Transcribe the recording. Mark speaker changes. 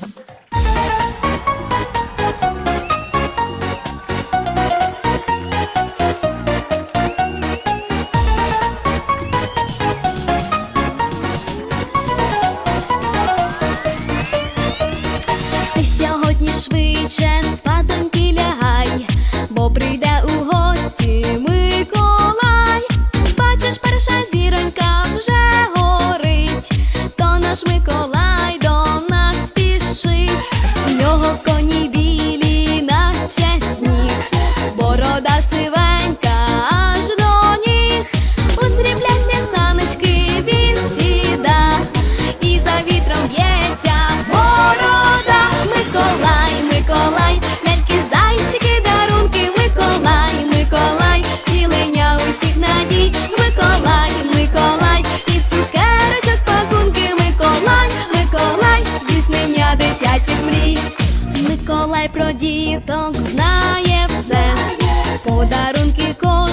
Speaker 1: Ти сьогодні швидше дитячих мрій. Миколай про діток знає все, подарунки ко.